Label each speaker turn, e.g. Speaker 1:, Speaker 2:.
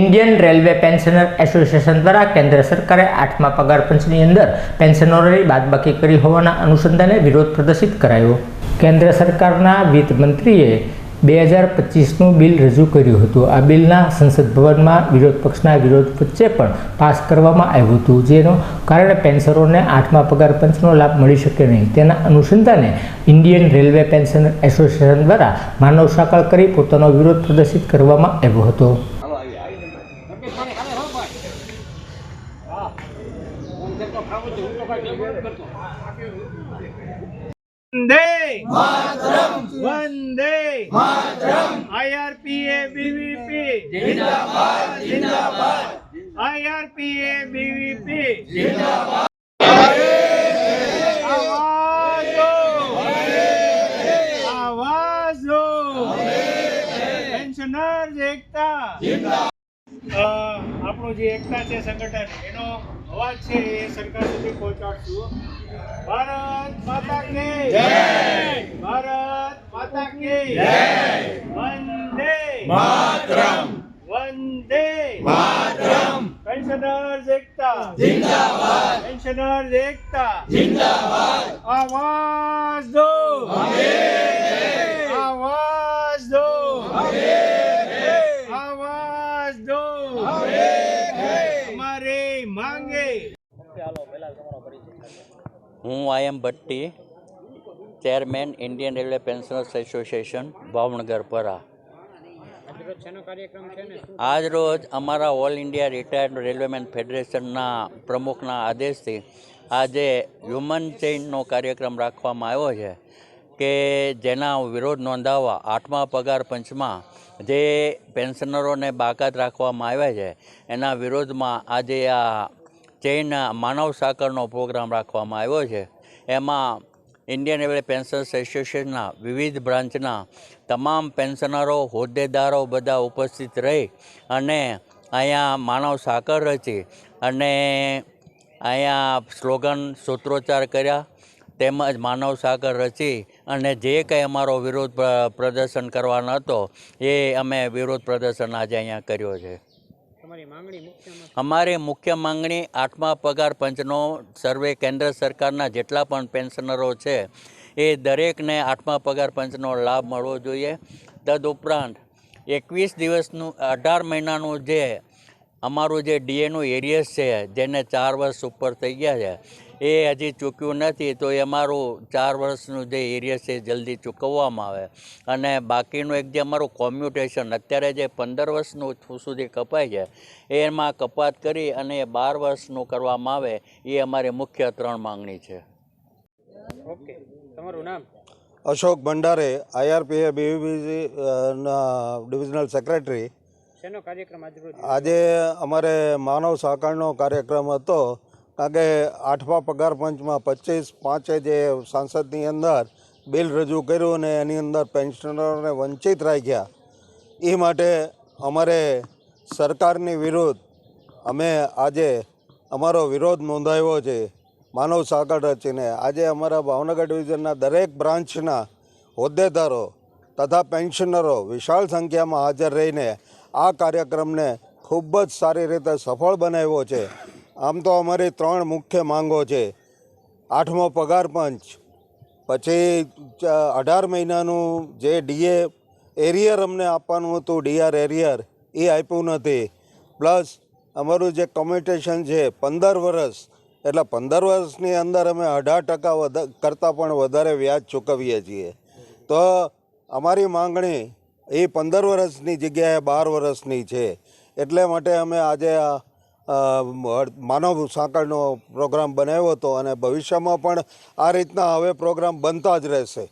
Speaker 1: Indian railway pensioner association દ્વારા કેન્દ્ર સરકારે આઠમા પગાર પંચની અંદર પેન્શનરોની બાદબાકી કરી હોવાના અનુસંધાને વિરોધ પ્રદર્શિત કરાયો. કેન્દ્ર સરકારના વિત્ત મંત્રીએ બે હજાર પચીસનું બિલ રજૂ કર્યું હતું. આ બિલના સંસદ ભવનમાં વિરોધ પક્ષના વિરોધ વચ્ચે પણ પાસ કરવામાં આવ્યું હતું. જેનો કારણે પેન્શનરોને આઠમા પગાર પંચનો લાભ મળી શકે નહીં. તેના અનુસંધાને ઇન્ડિયન રેલવે પેન્શનર એસોસિએશન દ્વારા માનવ સાંકળ કરી પોતાનો વિરોધ પ્રદર્શિત કરવામાં આવ્યો હતો.
Speaker 2: વંદે વંદે આઈઆરપીએ બીવીપી જિંદાબાદ જિંદાબાદ આઈઆરપીએ બીવીપી જિંદાબાદ આપણું જે એકતા છે સંગઠન, એનો અવાજ છે એ સરકાર સુધી પહોંચાડશું. ભારત માતા કી જય! ભારત માતા કી જય! વંદે માતરમ! વંદે માતરમ! પેન્શનર્સ એકતા જિંદાબાદ! પેન્શનર્સ એકતા જિંદાબાદ! આવાજ દો આવાજ દો આવાજ દો અમારે માંગે
Speaker 3: હું I am Bhatti, chairman Indian railway pensioners association, Bhavnagar Para. આજ રોજ અમારા ઓલ ઇન્ડિયા રિટાયર્ડ રેલવેમેન ફેડરેશનના પ્રમુખના આદેશથી આજે હ્યુમન ચેઇનનો કાર્યક્રમ રાખવામાં આવ્યો છે કે જેના વિરોધ નોંધાવવા આઠમા પગાર પંચમાં જે પેન્શનરોને બાકાત રાખવામાં આવ્યા છે, એના વિરોધમાં આજે આ ચેઇન માનવ સાકરનો પ્રોગ્રામ રાખવામાં આવ્યો છે. એમાં ઇન્ડિયન રેલવે પેન્શનર્સ એસોસિએશનના વિવિધ બ્રાન્ચના તમામ પેન્શનરો, હોદ્દેદારો બધા ઉપસ્થિત રહી અને અહીંયા માનવ સાકર રચી અને અહીંયા સ્લોગન, સૂત્રોચ્ચાર કર્યા, તેમજ માનવ સાકર રચી અને જે કંઈ અમારો વિરોધ પ્રદર્શન કરવાનો હતો, એ અમે વિરોધ પ્રદર્શન આજે અહીંયા કર્યો છે. અમારી મુખ્ય માંગણી આઠમા પગાર પંચનો સર્વે કેન્દ્ર સરકારના જેટલા પણ પેન્શનરો છે, એ દરેકને આઠમા પગાર પંચનો લાભ મળવો જોઈએ. તદઉપરાંત એકવીસ દિવસનું, અઢાર મહિનાનું જે અમારું જે ડીએનું એરિયસ છે, જેને ચાર વર્ષ ઉપર થઈ ગયા છે એ હજી ચૂક્યું નથી તો એ અમારું ચાર વર્ષનું જે એરિયસ છે જલ્દી ચૂકવવામાં આવે. અને બાકીનું એક જે અમારું કોમ્યુટેશન અત્યારે જે પંદર વર્ષનું સુધી કપાય છે એમાં કપાત કરી અને એ બાર વર્ષનું કરવામાં આવે એ અમારી મુખ્ય ત્રણ માંગણી છે.
Speaker 2: ઓકે. તમારું નામ?
Speaker 4: Ashok Bhandare IRPA BVBC divisional secretary.
Speaker 2: આજે
Speaker 4: અમારે માનવ સહકારનો કાર્યક્રમ હતો. કે આઠમા પગાર પંચમાં પચીસ, પાંચે જે સાંસદની અંદર બિલ રજૂ કર્યું અને એની અંદર પેન્શનરોને વંચિત રાખ્યા, એ માટે અમારે સરકારની વિરુદ્ધ, અમે આજે અમારો વિરોધ નોંધાવ્યો છે, માનવ સાગર રચીને. આજે અમારા ભાવનગર ડિવિઝનના દરેક બ્રાન્ચના હોદ્દેદારો તથા પેન્શનરો વિશાળ સંખ્યામાં હાજર રહીને આ કાર્યક્રમને ખૂબ જ સારી રીતે સફળ બનાવ્યો છે. આમ તો અમારી ત્રણ મુખ્ય માંગો છે. આઠમો પગાર પંચ, પછી અઢાર મહિનાનું જે ડીએ એરિયર અમને આપવાનું હતું, ડીઆર એરિયર, એ આપ્યું નથી. પ્લસ અમારું જે કોમ્યુટેશન છે, પંદર વર્ષ, એટલે પંદર વર્ષની અંદર અમે અઢાર ટકા કરતાં પણ વધારે વ્યાજ ચૂકવીએ છીએ. તો અમારી માંગણી એ પંદર વર્ષની જગ્યાએ બાર વર્ષની છે. એટલે માટે અમે આજે આ માનવ સાંકળનો પ્રોગ્રામ બનાવ્યો હતો અને ભવિષ્યમાં પણ આ રીતના હવે પ્રોગ્રામ બનતા જ રહેશે.